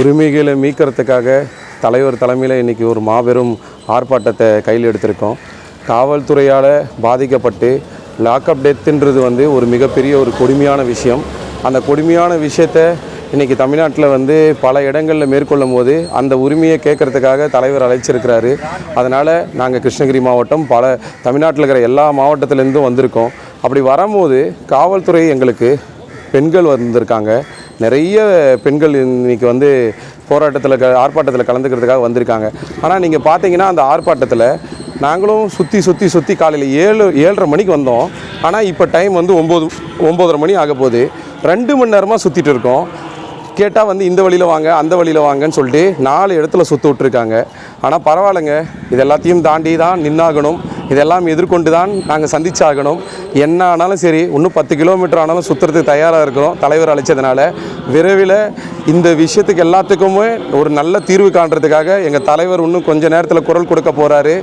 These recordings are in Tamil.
உரிமைகளை மீட்கிறதுக்காக தலைவர் தலைமையில் இன்றைக்கி ஒரு மாபெரும் ஆர்ப்பாட்டத்தை கையில் எடுத்திருக்கோம். காவல்துறையால் பாதிக்கப்பட்டு லாக்அப் டெத்துன்றது வந்து ஒரு மிகப்பெரிய ஒரு கொடுமையான விஷயம். அந்த கொடுமையான விஷயத்தை இன்றைக்கி தமிழ்நாட்டில் வந்து பல இடங்களில் மேற்கொள்ளும் போது அந்த உரிமையை கேட்கறதுக்காக தலைவர் அழைச்சிருக்கிறாரு. அதனால் நாங்கள் கிருஷ்ணகிரி மாவட்டம் பல தமிழ்நாட்டில் இருக்கிற எல்லா மாவட்டத்திலேருந்தும் வந்திருக்கோம். அப்படி வரும்போது காவல்துறை எங்களுக்கு பெண்கள் வந்திருக்காங்க. நிறைய பெண்கள் இன்னைக்கு வந்து போராட்டத்தில் க ஆர்ப்பாட்டத்தில் கலந்துக்கிறதுக்காக வந்திருக்காங்க. ஆனால் நீங்கள் பார்த்தீங்கன்னா அந்த ஆர்ப்பாட்டத்தில் நாங்களும் சுற்றி சுற்றி சுற்றி காலையில் ஏழு ஏழரை மணிக்கு வந்தோம். ஆனால் இப்போ டைம் வந்து ஒம்பது ஒம்போதரை மணி ஆக போகுது ரெண்டு மணி நேரமாக சுற்றிட்டு இருக்கோம். கேட்டால் வந்து இந்த வழியில் வாங்க அந்த வழியில் வாங்கன்னு சொல்லிட்டு நாலு இடத்துல சுற்று விட்ருக்காங்க ஆனால் பரவாயில்லைங்க. இது எல்லாத்தையும் தாண்டி தான் நின்னாகணும். இதெல்லாம் எதிர்கொண்டு தான் நாங்கள் சந்திச்சாகணும். என்ன ஆனாலும் சரி இன்னும் பத்து கிலோமீட்டர் ஆனாலும் சுற்றுறதுக்கு தயாராக இருக்கிறோம். தலைவர் அழைச்சதுனால விரைவில் இந்த விஷயத்துக்கு எல்லாத்துக்குமே ஒரு நல்ல தீர்வு காண்றதுக்காக எங்கள் தலைவர் இன்னும் கொஞ்ச நேரத்தில் குரல் கொடுக்க போகிறாரு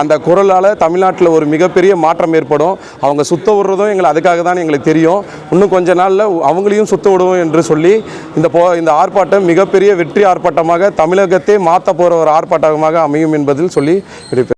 அந்த குரலால் தமிழ்நாட்டில் ஒரு மிகப்பெரிய மாற்றம் ஏற்படும். அவங்க சுத்த விடுறதும் எங்களை அதுக்காக தான் எங்களுக்கு தெரியும். இன்னும் கொஞ்ச நாளில் அவங்களையும் சுத்த விடுவோம் என்று சொல்லி இந்த போ இந்த ஆர்ப்பாட்டம் மிகப்பெரிய வெற்றி ஆர்ப்பாட்டமாக தமிழகத்தை மாற்ற போகிற ஒரு ஆர்ப்பாட்டமாக அமையும் என்பதில் சொல்லி இருப்பேன்